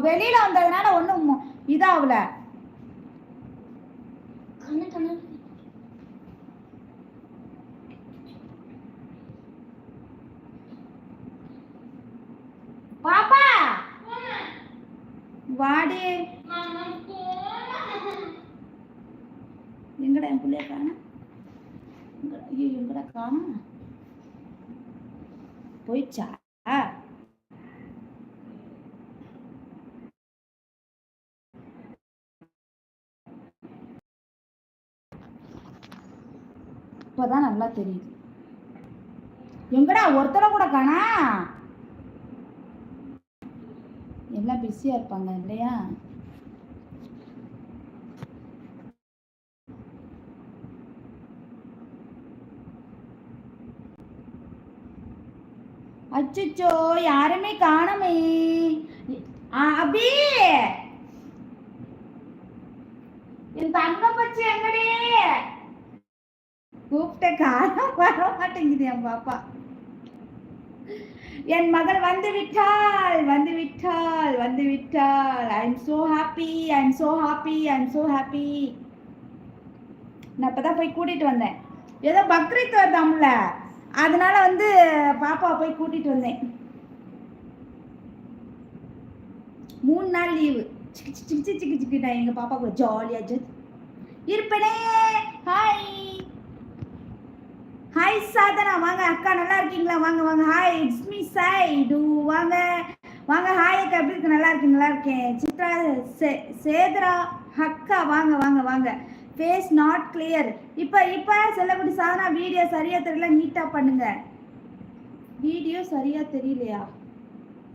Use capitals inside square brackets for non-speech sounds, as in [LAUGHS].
வெளியில வந்ததுனால ஒன்றும் இதாகல. கண்ணு கண்ணு. பாப்பா! வாடி. எங்கடா என் பிள்ளைய காண? ஐயோ எங்கடா காணோம் போயிடுச்சா? இப்பதான் நல்லா தெரியுது. எங்கடா ஒருத்தரை கூட காணா? எல்லாம் பிஸியா இருப்பாங்க இல்லையா? அச்சுச்சோ யாருமே காணமே. அபி! என் தங்க பச்சை எங்கடே? கூப்பிட்ட காலம் [LAUGHS] வர மாட்டேங்குது என் பாப்பா. என் மகள் வந்து விட்டாள் வந்து விட்டாள் வந்து விட்டாள் I am so happy I am so happy I am so happy நான் இப்பதான் போய் கூட்டிட்டு வந்தேன். ஏதோ பக்ரீத் வருதாம்ல? அதனால வந்து பாப்பாவை போய் கூட்டிட்டு வந்தேன். மூணு நாள் லீவு சிக்கு சிக்கு சிக்கு சிக்கு நான் எங்கள் பாப்பாவுக்கு ஜாலியாக இருப்பனே. ஹாய் ஹாய் சாதனா வாங்க. அக்கா நல்லா இருக்கீங்களா? வாங்க வாங்க. ஹாய் இட்ஸ் மீ சைடு வாங்க. வாங்க ஹாய் அக்கா. எப்படி இருக்கு? நல்லா இருக்கு நல்லா இருக்கேன். சித்ரா சே சேத்ரா அக்கா வாங்க வாங்க வாங்க. ஃபேஸ் நாட் கிளியர் இப்போ இப்போ செல்லக்கூடிய சாதனா வீடியோ சரியாக தெரியல நீட்டாக பண்ணுங்க. வீடியோ சரியாக தெரியலையா?